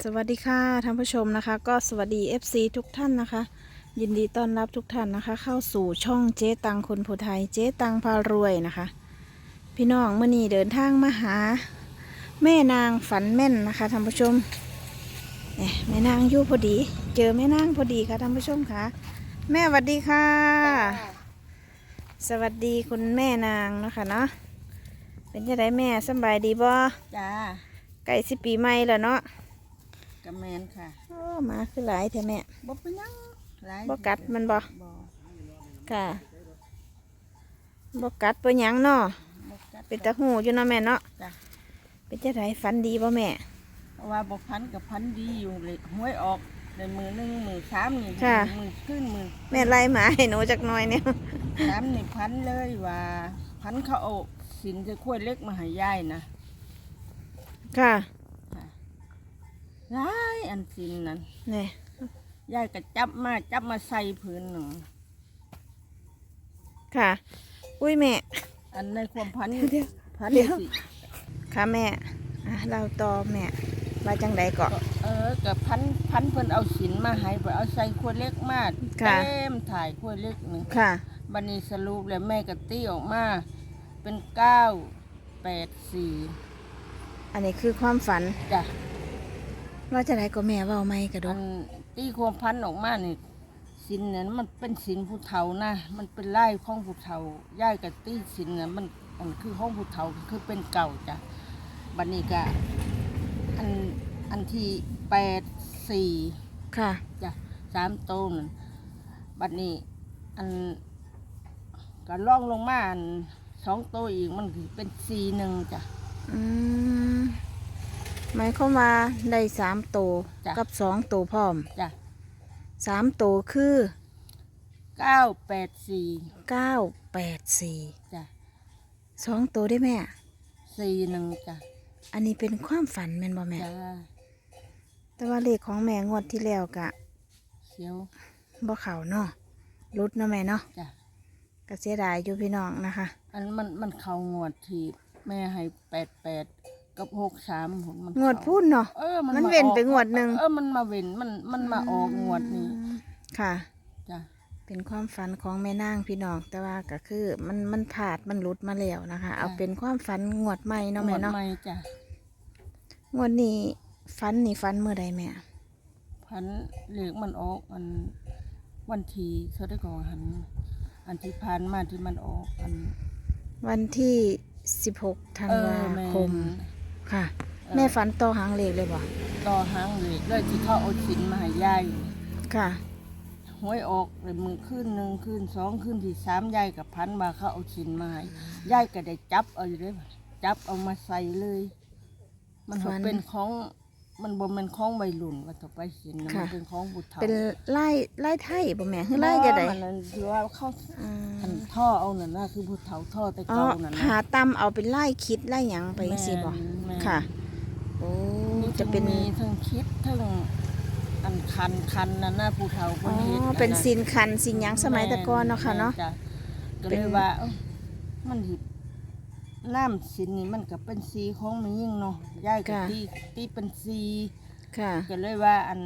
สวัสดีค่ะท่านผู้ชมนะคะ ก็สวัสดี FC ทุกท่านนะคะ ยินดีต้อนรับทุกท่านนะคะ เข้าสู่ช่องเจ๊ตังคนผู้ไทยเจ๊ตังพารวยนะคะ พี่น้องเมื่อนี้เดินทางมาหา แม่นางฝันแม่นนะคะท่านผู้ชมเอ๊ะแม่นางอยู่พอดี เจอแม่นางพอดีค่ะท่านผู้ชมค่ะแม่สวัสดีค่ะ สวัสดีคุณแม่นางนะคะเนาะเป็นจะได้แม่สำบายดีบ่จ้าใกล้สิปีใหม่แล้วเนาะ กระแมนค่ะโอ้หมาคือหลายแท้แม่บ่เป็นหยังหลายบ่กัดมันบ่บ่ค่ะบ่กัดบ่หยังเนาะบ่กัดเป็นตาหูอยู่เนาะแม่เนาะจ้ะเป็นจะไดฝันดีบ่แม่เพราะว่าบ่พันกับพันดีอยู่เลยหวยออกในมือหนึ่งมือสามนี่ค่ะ มือขึ้นมือแม่ไล่หมาให้หนูจักหน่อยเนี่ยสามนี่พันเลยว่า พันเขาเอาสินจะขั้วยเล็กมาให้ยายนะค่ะ หลายอันสินนั้นนี่ยายก็จับมาจับมาใส่พื้นหนึ่งค่ะ อุ้ยแม่ อันในความพันเดี๋ยวพันเดี๋ยว สิค่ะแม่อะเราต่อแม่ว่าจังใดเกาะเออกับพันพันเพิ่นเอาสินมาให้เพิ่นเอาใส่ขั้วยเล็กมาค่ะ เต็มถ่ายขั้วยเล็กหนึ่งค่ะ บันนี้สรุปแล้วแม่ก็ตีออกมา เป็นเก้าแปดสี่อันนี้คือความฝันจ้ะ ว่าจะไดก็แม่เว้าไม่กระดอักนตีความพันออกมานี่สินเนี่ยมันเป็นสินผู้เฒ่านะ มันเป็นไล่ของผู้เฒ่าย่ายกับตีสินเนี่ยมันมันคือของผู้เฒ่าคือเป็นเก่าจ้ะบันนี้ก็อันอันที่แปดสี่ค่ะ จ้ะสามโตวนั่นบัดนี้อันก็ล่องลงมาอันสองโตวอีกมันคือเป็นสี่หนึ่งจ้ะอืม หมายความว่าได้สามโตวจ้ะ กับสองโตวพร้อมจ้ะสามโตวคือเก้าแปดสี่เก้าแปดสี่จ้ะสองตัวได้แม่ สี่หนึ่งจ้ะอันนี้เป็นความฝันแม่นบ่แม่ จ้ะแต่ว่าเลขของแม่งวดที่แล้วกะเสียวบ่เข่าเนาะรุดเนาะแม่เนาะจ้ะก็เสียดายอยู่พี่น้องนะคะ อันมันมันเข่างวดที่แม่ให้แปดแปด กับหกสามผมมันงวดเข้าพูดเนาะ เออมันมันมาเว้นออกไปงวดหนึ่ง เออมันมาเว้นมันมันมาออกงวดนี้ค่ะ จ้ะเป็นความฝันของแม่นางพี่น้อง แต่ว่าก็คือมันมันผาดมันหลุดมาแล้วนะคะ เอาเป็นความฝันงวดใหม่เนาะงแม่วดเนาะใหม่จ้ะงวดนี้ฝันนี่ฝันเมื่อใดแม่ พันเหล็กมันออกมันวันทีเขาได้ก่อหัน อันที่ผ่านมาที่มันออกอัน วันที่ 16ธันเอวาอแม่คม ค่ะเออแม่ฝันต่อหางเลขเลยบ่ต่อหางเหล็กเลยที่เขาเอาสินมาให้ยายค่ะหวยออกเลยมือขึ้นหนึ่งขึ้นสองขึ้นที่สามยายกับพันมาเขาเอาสินมาให้ยายก็ได้จับเอาอยู่เลยจับเอามาใส่เลย มันฝันเป็นของ มันบ่แมันของวัยรุ่นว่าต่อไปสินนะค่ะ มันเป็นของบุตรเฒ่าเป็นไล่ไล่ไทยบ่แม่คือไล่จะไดมันนั่นที่ว่าเขาอืมอันท่อเอานั่นนะคือบุตรเฒ่าท่อแต่อ๋อเก่านั่นนะหาตำเอาเป็นไล่คิดไล่หยังไปจังซี่บ่แม่นแม่นค่ะโอ้จะเป็นมีทั้งคิดทั้งอันคันคันนั่นนะผู้เฒ่าคอ๋อนเฮ็ดเป็นอัะสินคันสินหยังสมัยแตะก่อนเนาะค่ะเนาะ แม่จ้ก็เป็เลนยว่าเอ้ามัน หิน้ำสินนี่มันก็เป็นสีของมันยิ่งเนาะยายก็ตีตีเป็นสีค่ะ ก็เลยว่าอัน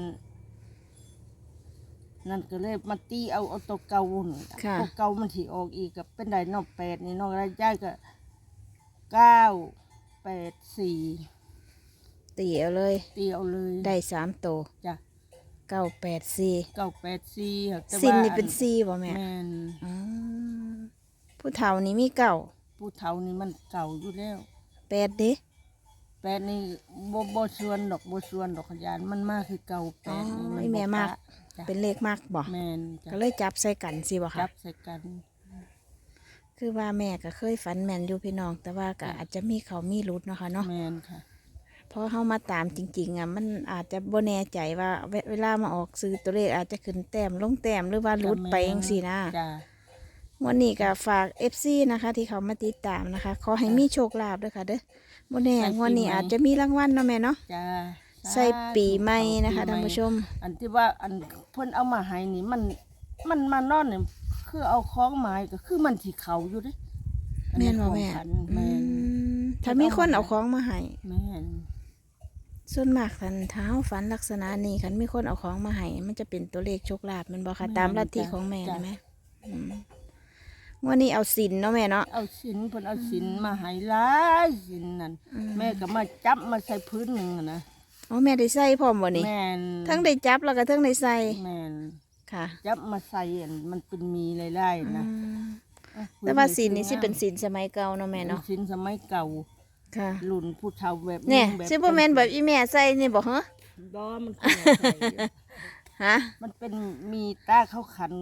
นั่นก็เลยมาตีเอาเอาตัวเก่านี่ค่ะ ตัวเก่ามันถีออกอีกก็เป็นไดเนอกแปดนี่เนอกแล้วยายก็เก้าแปดสี่ตีเอาเลย ตีเอาเลยได้สามตัวจ้ะเก้าแปดสี่เก้าแปดสี่ค่ะแต่สินว่านี่เป็นอัสี่บ่แม่แม่นอ๋อผู้เฒ่านี่มีเก่า ผู้เฒ่านี่มันเก่าอยู่แล้วแปดเด้แปดนี่บ่บ่ส่วนดอกบ่ส่วนดอกขยานมันมากคือเก่าแปอ๋อดนี่มันไอแม่บ่มาก ปะจ้ะเป็นเลขมากบ่แม่นจ้ะก็เลยจับใส่กันสิบ่จัค่ะ บใส่กัน คือว่าแม่ก็เคยฝันแม่นอยู่พี่น้อง แต่ว่าก็อาจจะมีเขามีรุดเนาะค่ะเนาะ แม่นค่ะ เพราะเขามาตามจริง ๆอะมันอาจจะบ่แน่ใจว่าเวเวลามาออกซื้อตัวเลขอาจจะขึ้นแต้มลงแต้มหรือว่ารุดไปเองสินะ จ้ะ วันนี้ก็ฝาก FC นะคะ ที่เขามาติดตามนะคะ ขอให้มีโชคลาภด้วยค่ะเด้อบ่แน่งวดนี้อาจจะมีรางวัลเนาะแม่เนาะจ้ะใส่ปีใหม่นะคะปีท่านผู้ชม อันที่ว่าอันเพิ่นเอามาให้นี่มันมันมานอนเนี่ยคือเอาของมาให้ก็คือมันสิเขาอยู่เด้อันแม่นี้นบ่แม่ของขวัญอืแม่นมถ้ามีคนเอาของมาให้แม่นส่วนมากคันเท้าฝันลักษณะนี้คันมีคนเอาของมาให้มันจะเป็นตัวเลขโชคลาภแมันบ่ค่ะตามลัทธิของแม่นะแม่อืมง วันนี้เอาสินเนาะแม่เนาะ เอาสินเพิ่นเอาสินมาให้หลายสินนั่นอืม แม่ก็มาจับมาใส่พื้นหนึงอะนะอ๋อแม่ได้ใส่พร้อมบ่นี่แม่นทั้งได้จับแล้วก็ทั้งได้ใส่แม่นค่ะจับมาใส่อันมันเป็นมีหลายๆนะอืมเอ้ยแต่ว่าสินนี่สิเป็นสินสมัยเก่าเนาะแม่เนาะสินสมัยเก่าค่ะรุ่นผู้เฒ่าแบบเนี่ยแบบซิบ่แม่นแบบอีแม่ใส่นี่บ่ฮะดอมันเป็นแบบไหนฮะมันเป็นมีตาเข้าขัน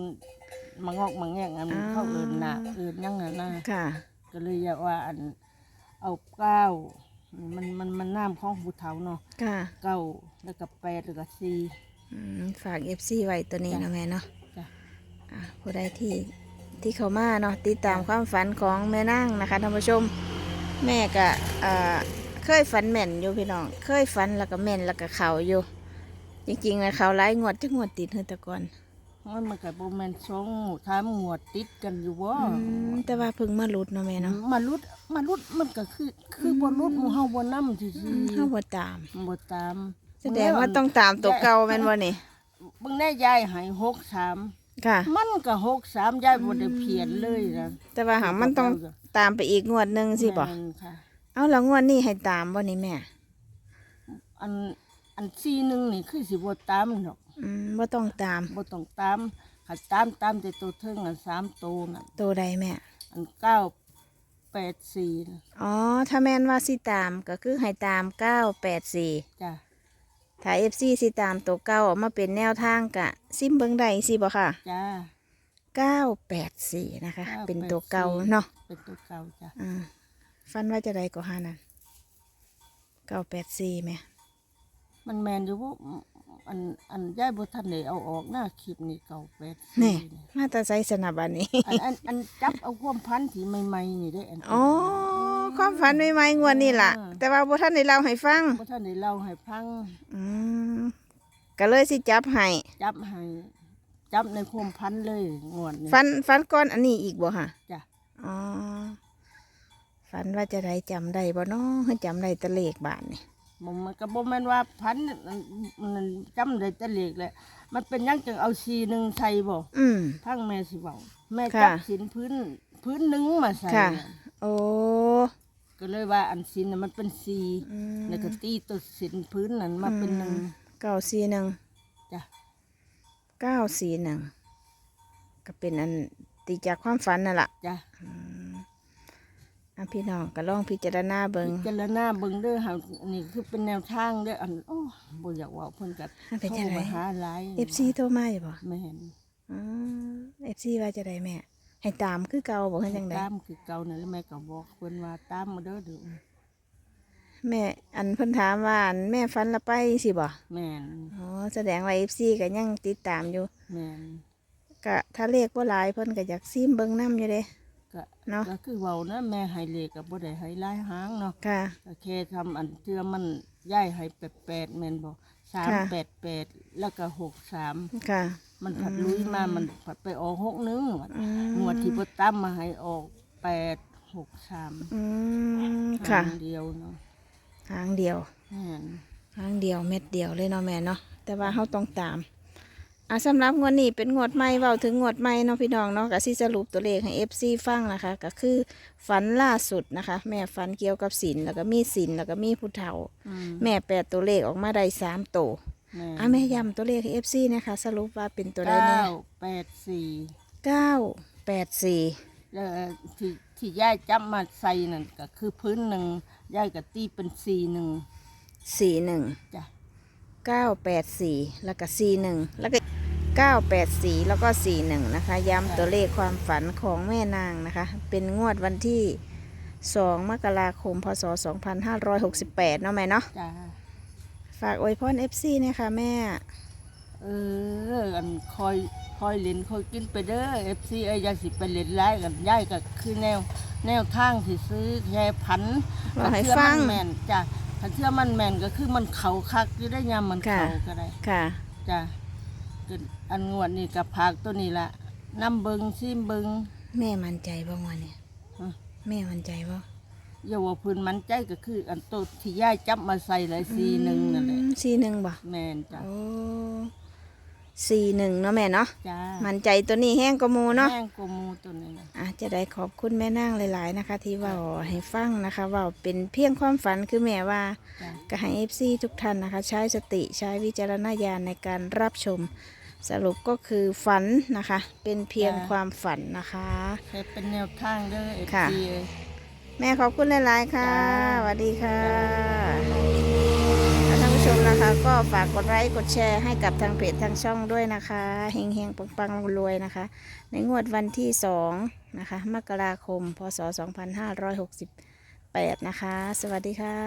มางอกมังแงกอันอ่าเข้าเอินน่ะเอินยังน่ะนะค่ะ ก็เลยอยากว่าอันเอาเก้ามันมันมันน้ำของผู้เฒ่าเนาะค่ะเก้าแล้วก็แปดแล้วก็สี่ อืมฝาก FC ไว้ตัวนี้จ้ะเนาะแม่เนาะจ้ะ อะผู้ใดที่ที่เขามาเนาะติดตามความฝันของแม่นั่งนะคะท่านผู้ชม แม่ก็เอ่อเคยฝันแม่นอยู่พี่น้อง เคยฝันแล้วก็แม่นแล้วก็เขาอยู่ จริงๆนะเขาหลายงวดจักงวดติดเฮือแตะก่อน มันมันกับโบแมนสองทามงวดติดกันอยู่ว่าอืมแต่ว่าเพิ่งมาหลุดเนาะแม่เนาะมาลุดมาลุดมันก็คือ คือบนลุดหมูเฮาบนน้ำซื่อือมเฮาบ่ตาม ๆบ่ตามแสดงว่าต้องตามตัวเก่าแม่นบ่นี่เบิ่งแน่ยายใหายหกสามค่ะ มันก็หกสามยายบ่ได้เพียนเลยนะแต่ว่าหามันต้องตามไปอีกงวดหนึงสิบ่แม่นค่ะ เอาแล้วงวดนี้ให้ตามบ่นี่แม่ อันอันซีหนึ่งนี่คือสิบ่ตามดอก อืมบ่ต้องตามบ่ต้องตามขัดตามตามแต่ตัวเทิงอันสามตัวน่ะตัวใดแม่ อันเก้าแปดสี่น่ะอ๋อถ้าแม่นว่าสิตามก็คือให้ตาม 984 จ้ะถ้า FC สิตามตัวเก่าออกมาเป็นแนวทางกะ ซิมเบิ่งได้สิบ่ค่ะ จ้า 984 นะคะ 984 เป็นตัวเก่าเนาะเป็นตัวเก่าจ้ะอ่าฟันว่าจะได้ก็หานั่น984แม่มันแมนอยู่ว่า อันอันยายบ่ทันได้เอาออกหน้าคลิปนี่เก่าแปดนี่สี่นี่ มาแตาใส่สนับอันนี้ อันอันอันจับเอาความพันธุ์ที่ใหม่ๆนี่ได้อันอ๋อความฝันใหม่ๆงวดนี้ล่ะแต่ว่าบ่ทันได้เล่าให้ฟัง บ่ทันได้เล่าให้ฟังอืมก็เลยสิจับให้จับให้จับในความพันธุ์เลยงวดนี้ ฟันฟันก้อนอันนี้อีกบ่ค่ะจ้ะ อ๋อฝันว่าจะได้จำได้บ่เนาะให้จำได้แตะเลขบาทนี่ บ่มันก็บ่แม่นว่าพันธุ์มันมันจำได้แต่เล็กแหละมันเป็นหยังจังเอาซีหนึงใส่บ่อืม พังแม่สิเว้าแม่ค่ะจับสินพื้นพื้นหนึงมาใส่ค่ะน่ะโอ้ก็เลยว่าอันสินน่ะมันเป็นซีอืมแล้วก็ตีตัวสินพื้นนั้นมาเป็นหนึ่งเก้าสี่หนึ่งจ้ะเก้าสี่หนึ่งก็เป็นอันตีจากความฝันนั่นแหละจ้ะอ่ะพี่น้องก็ลองพิจารณาเบิงพิจารณาเบิ่งเด้อเฮาอันนี้คือเป็นแนวทางเด้ออันโอ้บ่อยากเว่าเพิ่นก็ให้เป็นโทรจังไดมาหาหลายเอฟซีโทรมาอยู่บ่แม่นเอฟซีว่าจะได้แม่ให้ตามคือเก่าบอกให้จังไดตามคือเก่านั่นแล้วแม่ก็บอกเพิ่นว่าตามมาเด้อเด้อแม่อันเพิ่นถามว่าอันแม่ฝันละไปสิบ่แม่นอ๋อแสดงว่าเอฟซีก็ยังติดตามอยู่แม่นก็ถ้าเลขว่าหลายเพิ่นก็อยากซิมเบิ่งน้ำอยู่เด้ ก็เนาะก็คือเว้านะแม่ให้เลขก็บ่ได้ให้หลายหางเนาะค่ะ ก็แค่ทำอันเทื่อมันย้ายให้88แม่นบ่ค่ะ 388แล้วก็63ค่ะ มันผัดลุยมามันผัดไปออกหกนึงอืมงวดที่ปตั้มมาให้ออกแปดหกสามอืมค่ะ ทางเดียวเนาะทางเดียว แม่นทางเดียวเม็ดเดียวเลยเนาะแม่เนาะแต่ว่าเขาต้องตาม อะสำหรับงวดนี้เป็นงวดใหม่เว้าถึงงวดใหม่เนาะพี่น้องเนาะก็สิสรุปตัวเลขให้ FC ฟังนะคะ ก็คือฝันล่าสุดนะคะ แม่ฝันเกี่ยวกับศีลแล้วก็มีศีลแล้วก็มีผู้เฒ่า อืมแม่แปดตัวเลขออกมาได้สามตัวแม่อะแม่ย้ำตัวเลขให้ FC นะคะ สรุปว่าเป็นตัวใดแน่เก้าแปดสี่เก้าแปดสี่แล้วที่ที่ย่ายจับมาใส่นั่นก็คือพื้นหนึ่งย่ายก็ตีเป็นสี่หนึ่งสี่หนึ่งจ้ะ เก้าแปดสี่แล้วก็สี่หนึ่งแล้วก็เก้าแปดสี่แล้วก็สี่หนึ่งนะคะ ย้ำตัวเลขความฝันของแม่นางนะคะ เป็นงวดวันที่สองมกราคม พศสองพันห้าร้อยหกสิบแปดเนาะแม่เนาะจ้ะฝากอวยพรเอฟซีนะคะแม่ เอออันคอยคอยเล่นคอยกินไปเด้อเอฟซีเอ้ยอยาสิไปเล่นไล่กันย่ายก็คือแนว แนวทางที่ซื้อแค่พันว่าให้ถ้เชื่อฟัมังนแม่นจ้ะ ถ้าเชื่อมันแม่นก็คือมันเขาคักอยู่ได้ยามมันค่ะ เขาก็ได้ค่ะ จ้ะก็อันงวดนี่กับผักตัวนี้ละน้ำเบิงซิมเบิง แม่มั่นใจบ้างวันนี้ฮะ แม่มั่นใจบ่อย่าว่าเพื้นมันใจก็คือ อันโตวที่ย่ายจับมาใส่เลยซีหนึ่งนั่นแหละซีหนึ่งบ่แมนจ้ะโอ้ ซีหนึ่งเนาะแม่เนาะจ้ามันใจตัวนี้แห้งกว่าหมูเนาะ แห้งกว่าหมูตัวนี้นะอะจะได้ขอบคุณแม่นางหลาย ๆ นะคะ ที่เว่าให้ฟังนะคะเว่าเป็นเพียงความฝันคือแม่ว่าจ้ะก็ให้เอฟซีทุกท่านนะคะ ใช้สติใช้วิจารณญาณในการรับชม สรุปก็คือฝันนะคะ เป็นเพียงความฝันนะคะใช้เป็นแนวทางเด้อเอฟค่ะ ซี แม่ขอบคุณหลาย ๆ ค่ะจ้า สวัสดีค่ะแล้วท่านผู้ ชมนะคะ ก็ฝากกดไลค์กดแชร์ให้กับทางเพจทางช่องด้วยนะคะเฮงเฮงปังปังรวยนะคะ ในงวดวันที่2นะคะมกราคม พศ 2568 นะคะ สวัสดีค่ะ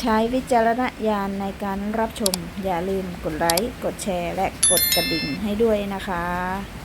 ใช้วิจารณญาณในการรับชม อย่าลืมกดไลค์กดแชร์และกดกระดิ่งให้ด้วยนะคะ